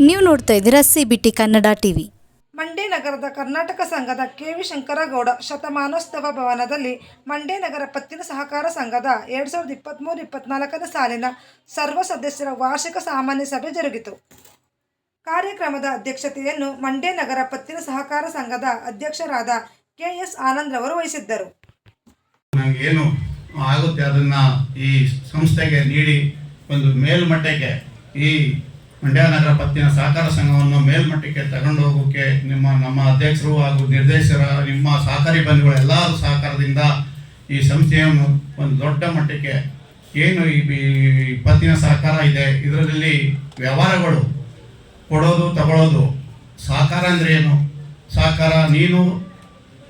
ನೋಡ್ತಾ ಇದ್ದೀರಾ C B T Kannada TV Mandya ನಗರದ ಕರ್ನಾಟಕ ಸಂಘದ ಕೆ ವಿ ಶಂಕರಗೌಡ ಶತಮಾನೋತ್ಸವ ಭವನದಲ್ಲಿ ಮಂಡ್ಯ ನಗರ ಪತ್ತಿನ ಸಹಕಾರ ಸಂಘದ ಎರಡು ಸಾವಿರದ ಇಪ್ಪತ್ತ್ಮೂರು ಇಪ್ಪತ್ನಾಲ್ಕನೇ ಸಾಲಿನ ಸರ್ವ ಸದಸ್ಯರ ವಾರ್ಷಿಕ ಸಾಮಾನ್ಯ ಸಭೆ ಜರುಗಿತು. ಕಾರ್ಯಕ್ರಮದ ಅಧ್ಯಕ್ಷತೆಯನ್ನು ಮಂಡ್ಯ ನಗರ ಪತ್ತಿನ ಸಹಕಾರ ಸಂಘದ ಅಧ್ಯಕ್ಷರಾದ ಕೆ ಎಸ್ ಆನಂದ್ ರವರು ವಹಿಸಿದ್ದರು. ಏನು ಆಗುತ್ತೆ ಅದನ್ನು ಈ ಸಂಸ್ಥೆಗೆ ನೀಡಿ ಒಂದು ಮೇಲ್ಮಟ್ಟಕ್ಕೆ ಈ ಮಂಡ್ಯ ನಗರ ಪತ್ತಿನ ಸಹಕಾರ ಸಂಘವನ್ನು ಮೇಲ್ಮಟ್ಟಕ್ಕೆ ತಗೊಂಡು ಹೋಗೋಕ್ಕೆ ನಿಮ್ಮ, ನಮ್ಮ ಅಧ್ಯಕ್ಷರು ಹಾಗೂ ನಿರ್ದೇಶಕರ, ನಿಮ್ಮ ಸಹಕಾರಿ ಬಂಧುಗಳು ಎಲ್ಲರೂ ಸಹಕಾರದಿಂದ ಈ ಸಂಸ್ಥೆಯನ್ನು ಒಂದು ದೊಡ್ಡ ಮಟ್ಟಕ್ಕೆ ಏನು ಈ ಪತ್ತಿನ ಸಹಕಾರ ಇದೆ, ಇದರಲ್ಲಿ ವ್ಯವಹಾರಗಳು ಕೊಡೋದು ತಗೊಳ್ಳೋದು ಸಹಕಾರ ಅಂದರೆ ಏನು? ಸಹಕಾರ ನೀನು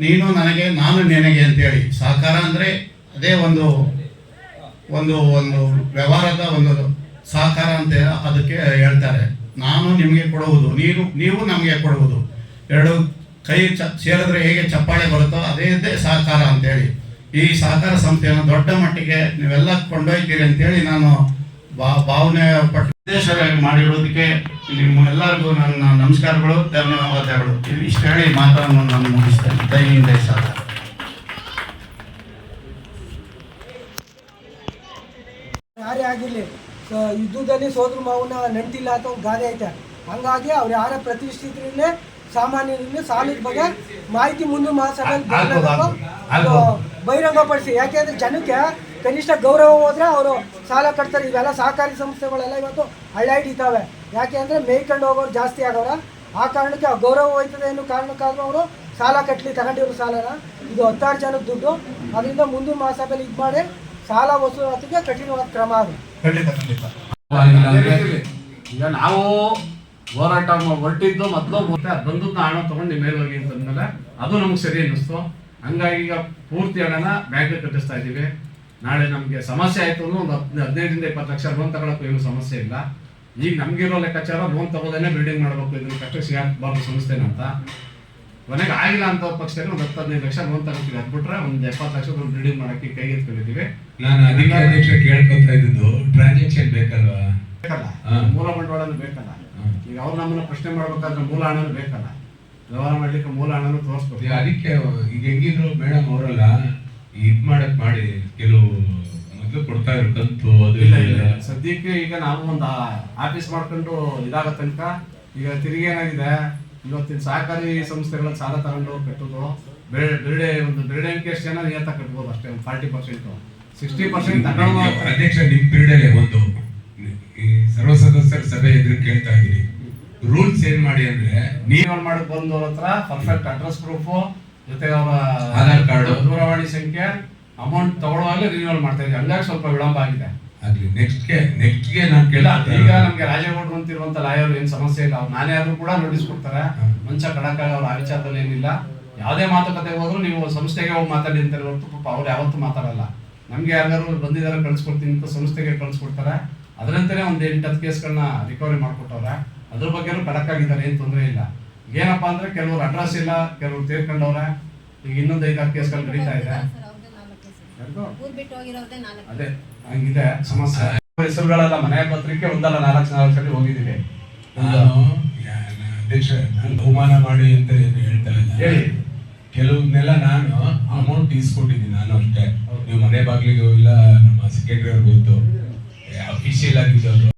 ನೀನು ನನಗೆ, ನಾನು ನಿನಗೆ ಅಂತೇಳಿ. ಸಹಕಾರ ಅಂದರೆ ಅದೇ ಒಂದು ಒಂದು ಒಂದು ವ್ಯವಹಾರದ ಒಂದು ಸಹಕಾರ ಅಂತ ಅದಕ್ಕೆ ಹೇಳ್ತಾರೆ. ನಾನು ನಿಮಗೆ ಕೊಡುವುದು, ನೀನು, ನೀವು ನಮಗೆ ಕೊಡುವುದು. ಎರಡು ಕೈ ಚ, ಸೇರಿದ್ರೆ ಹೇಗೆ ಚಪ್ಪಾಳೆ ಬರುತ್ತೋ ಅದೇ ಸಹಕಾರ ಅಂತೇಳಿ. ಈ ಸಹಕಾರ ಸಂಸ್ಥೆಯನ್ನು ದೊಡ್ಡ ಮಟ್ಟಿಗೆ ನೀವೆಲ್ಲ ಕೊಂಡೊಯ್ತೀರಿ ಅಂತೇಳಿ ನಾನು ಬಾ, ಭಾವನೆ ಪಟ್ಟು ಉದ್ದೇಶವಾಗಿ ಮಾಡಿರೋದಕ್ಕೆ ನಿಮ್ಮೆಲ್ಲರಿಗೂ ನನ್ನ ನಮಸ್ಕಾರಗಳು, ಧನ್ಯವಾದಗಳು. ಇಷ್ಟು ಹೇಳಿ ಮಾತನ್ನು ನಾನು ಮುಗಿಸ್ತೇನೆ. ದೈನಿಂದ ಸಾಧ ಯಾರೇ ಆಗಿರಲಿ. ಯುದ್ಧದಲ್ಲಿ ಸೋದ್ರ ಮಾವನ ನಂಟಿಲ್ಲ ಅಂತ ಒಂದು ಗಾದೆ ಐತೆ. ಹಂಗಾಗಿ ಅವ್ರು ಯಾರ ಪ್ರತಿಷ್ಠಿತರನ್ನೇ ಸಾಮಾನ್ಯರನ್ನೇ ಸಾಲದ ಬಗ್ಗೆ ಮಾಹಿತಿ ಮುಂದೆ ಮಹಾಸಭೆಯಲ್ಲಿ ಆಗ್ಬೋದು, ಬಹಿರಂಗ- ಪಡಿಸಿ ಬಹಿರಂಗಪಡಿಸಿ. ಯಾಕೆಂದ್ರೆ ಜನಕ್ಕೆ ಕನಿಷ್ಠ ಗೌರವ ಹೋದ್ರೆ ಅವರು ಸಾಲ ಕಟ್ತಾರೆ. ಇವೆಲ್ಲ ಸಹಕಾರಿ ಸಂಸ್ಥೆಗಳೆಲ್ಲ ಇವತ್ತು ಹಳ್ಳ ಹಿಡಿತಾವೆ ಯಾಕೆ ಅಂದರೆ ಮೇಯ್ಕೊಂಡು ಹೋಗೋರು ಜಾಸ್ತಿ ಆಗವ್ರ ಆ ಕಾರಣಕ್ಕೆ ಆ ಗೌರವ ಹೋಯ್ತದೆ ಅನ್ನೋ ಕಾರಣಕ್ಕಾದ್ರೂ ಅವರು ಸಾಲ ಕಟ್ಟಲಿ ತಗೊಂಡಿರೋ ಸಾಲನ. ಇದು ಹತ್ತಾರು ಜನದ ದುಡ್ಡು. ಅದರಿಂದ ಮುಂದಿನ ಮಹಾಸಭೆಯಲ್ಲಿ ಇದು ಮಾಡಿ ಸಾಲ ವಸೂಲಾತಿಗೆ ಕಠಿಣವಾದ ಕ್ರಮ ಅದು. ಈಗ ನಾವು ಹೋರಾಟ ಹೊರಟಿದ್ದು ಮೊದಲು ಬಂದದ್ದು ಹಣ ತಗೊಂಡು ಮೇಲೆ ಹೋಗಿ ಅಂತಂದ್ಮೇಲೆ ಅದು ನಮ್ಗೆ ಸರಿ ಅನ್ನಿಸ್ತು. ಹಂಗಾಗಿ ಈಗ ಪೂರ್ತಿ ಹಣನ ಬ್ಯಾಂಕ್ ಕಟ್ಟಿಸ್ತಾ ಇದ್ದೀವಿ. ನಾಳೆ ನಮಗೆ ಸಮಸ್ಯೆ ಆಯ್ತು ಅಂದ್ರೆ ಒಂದು ಹದಿನೈದು, ಹದಿನೈದರಿಂದ ಇಪ್ಪತ್ತು ಲಕ್ಷ ಲೋನ್ ತಗೊಳಕ್ಕೂ ಏನು ಸಮಸ್ಯೆ ಇಲ್ಲ. ಈಗ ನಮಗಿರೋ ಲೆಕ್ಕಾಚಾರ ಲೋನ್ ತಗೋದೇನೆ ಬಿಲ್ಡಿಂಗ್ ಮಾಡಬೇಕು. ಇದನ್ನು ಕಷ್ಟ ಸಿಗಾಕ್ಬಾರ್ದು ಸಂಸ್ಥೆನ ಅಂತ ಕೊನೆಗೆ ಆಗಿಲ್ಲ ಅಂತ ಪಕ್ಷದಲ್ಲಿ ಒಂದು ಹತ್ತು ಹದಿನೈದು ಲಕ್ಷ ಲೋನ್ ತಗೋತೀವಿ ಅದು ಬಿಟ್ರೆ ಒಂದು ಎಪ್ಪತ್ತು ಲಕ್ಷ ಬಿಲ್ಡಿಂಗ್ ಮಾಡಕ್ಕೆ ಕೈಗೆ ಎತ್ಕೊಂಡಿದ್ದೀವಿ. ನಾನು ಅಧಿಕಾರ ಅಧ್ಯಕ್ಷ ಕೇಳ್ಕೊತಾ ಇದ್ದು ಟ್ರಾನ್ಸಾಕ್ಷನ್ ಬೇಕಲ್ವಾ? ಬೇಕಲ್ಲ. ಮೂಲ ಬಂಡವಾಳನೂ ಬೇಕಲ್ಲ. ಈಗ ಅವ್ರು ನಮ್ಮನ್ನ ಪ್ರಶ್ನೆ ಮಾಡ್ಬೇಕಾದ್ರೆ ಮೂಲ ಹಣನೂ ಬೇಕಲ್ಲ. ವ್ಯವಹಾರ ಮಾಡ್ಲಿಕ್ಕೆ ಮೂಲ ಹಣನೂ ತೋರಿಸ್ಬೋದು ಅದಕ್ಕೆ ಈಗ ಹೆಂಗಿದ್ರು ಮೇಡಮ್ ಅವರಲ್ಲ ಇದು ಮಾಡಕ್ ಮಾಡಿ ಕೆಲವು ಮೊದಲು ಕೊಡ್ತಾ ಇರೋ ಕಂತು ಅದು ಇಲ್ಲ ಇಲ್ಲ ಸದ್ಯಕ್ಕೆ ಈಗ ನಾವು ಒಂದು ಆಫೀಸ್ ಮಾಡ್ಕೊಂಡು ಇದಾಗೋ ತನಕ ಈಗ ತಿರುಗಿ ಏನಾಗಿದೆ ಇವತ್ತಿನ ಸಹಕಾರಿ ಸಂಸ್ಥೆಗಳ ಸಾಲ ತಗೊಂಡು ಕಟ್ಟೋದು ಬೆಳೆ ಬೆರಡೆ ಒಂದು ಬೆರಡೆ ಎಷ್ಟು ಜನ ನಿಯತ ಕಟ್ಬೋದು ಅಷ್ಟೇ ಒಂದು ಫಾರ್ಟಿ ಪರ್ಸೆಂಟ್ ಸಿಕ್ಸ್ಟಿ ಪರ್ಸೆಂಟ್ ತಗೊಂಡು ಅಧ್ಯಕ್ಷ ನಿಮ್ಮ ಪೀರಿಯಡ್ ಅಲ್ಲೇ ಒಂದು ಈ ಸರ್ವ ಸದಸ್ಯರ ಸಭೆ ಎದುರು ಕೇಳ್ತಾ ಇದ್ದೀನಿ. ರೂಲ್ಸ್ ಏನ್ ಮಾಡಿ ಅಂದ್ರೆ ನೀವು ಮಾಡಕ್ ಬಂದು ಅವ್ರ ಹತ್ರ ಪರ್ಫೆಕ್ಟ್ ಅಡ್ರೆಸ್ ಪ್ರೂಫ್ ಜೊತೆಗೆ ಅವರ ಆಧಾರ್ ಕಾರ್ಡ್ ದೂರವಾಣಿ ಸಂಖ್ಯೆ ಅಮೌಂಟ್ ತಗೊಳ್ಳುವಾಗ ರಿನ್ಯೂವಲ್ ಮಾಡ್ತಾ ಇದ್ದೀವಿ. ಹಂಗಾಗಿ ಸ್ವಲ್ಪ ವಿಳಂಬ ಆಗಿದೆ. ಆಗ್ಲಿ ನೆಕ್ಸ್ಟ್ಗೆ ನೆಕ್ಸ್ಟ್ಗೆ ನಾನು ಕೇಳ ಈಗ ನಮಗೆ ರಾಜೇಗೌಡರು ಅಂತಿರುವಂತ ಲಾಯರ್ ಏನು ಸಮಸ್ಯೆ ಇಲ್ಲ. ಅವ್ರು ನಾನೇ ಆದರೂ ಕೂಡ ನೋಟಿಸ್ ಕೊಡ್ತಾರೆ. ಮುಂಚೆ ಮಂಚ ಕಡಕ ಅವ್ರ ಆ ವಿಚಾರದಲ್ಲಿ ಏನಿಲ್ಲ. ಯಾವುದೇ ಮಾತುಕತೆ ಹೋದ್ರು ನೀವು ಸಂಸ್ಥೆಗೆ ಹೋಗಿ ಮಾತಾಡಿ ಅಂತ ಹೊರತು ಪಾಪ ಅವ್ರು ಯಾವತ್ತೂ ಮಾತಾಡಲ್ಲ. ನಮಗೆ ಯಾರು ಬಂದಿದ್ದಾರೆ ಕಳ್ಸ್ಕೊಡ್ತೀನಿ ಅಂತ ಸಂಸ್ಥೆಗೆ ಕಳ್ಸ್ಕೊಡ್ತಾರೆ. ಅದರಂತೆಯೇ ಒಂದು ಎಂಟು ಹತ್ತು ಕೇಸ್ಗಳನ್ನ ರಿಕವರಿ ಮಾಡ್ಕೊಟ್ಟವ್ರೆ. ಅದ್ರ ಬಗ್ಗೆನೂ ಕಡಕ್ಕಾಗಿದ್ದಾರೆ ಆಗಿದ್ದಾರೆ ಏನು ತೊಂದರೆ ಇಲ್ಲ. ಏನಪ್ಪಾ ಅಂದ್ರೆ ಕೆಲವರು ಅಡ್ರೆಸ್ ಇಲ್ಲ ಕೆಲವರು ತೀರ್ಕೊಂಡವ್ರೆ. ಈಗ ಇನ್ನೊಂದು ಐದಾರು ಕೇಸ್ಗಳು ನಡೀತಾ ಇದೆ. ಅದೇ ಹಂಗಿದೆ ಸಮಸ್ಯೆ. ಹೆಸರುಗಳೆಲ್ಲ ಮನೆ ಪತ್ರಿಕೆ ಒಂದಲ್ಲ ನಾಲ್ಕು ನಾಲ್ಕು ಸಲ ಹೋಗಿದ್ದೀವಿ. ನಾನು ಅಧ್ಯಕ್ಷ ನಾನು ಬಹುಮಾನ ಮಾಡಿ ಅಂತ ಏನು ಹೇಳ್ತಾ ಇಲ್ಲ. ಹೇಳಿ. ಕೆಲವನ್ನೆಲ್ಲ ನಾನು ಅಮೌಂಟ್ ಇಸ್ಕೊಟ್ಟಿದ್ದೀನಿ ನಾನು ಅಷ್ಟೇ. ನೀವು ಮನೆ ಬಾಗಿಲಿಗೆ ಹೋಗಿಲ್ಲ ನಮ್ಮ ಸೆಕ್ರೆಟರಿ ಅವ್ರಿಗೆ ಗೊತ್ತು. ಅಫಿಷಿಯಲ್ ಆಗಿದ್ದವರು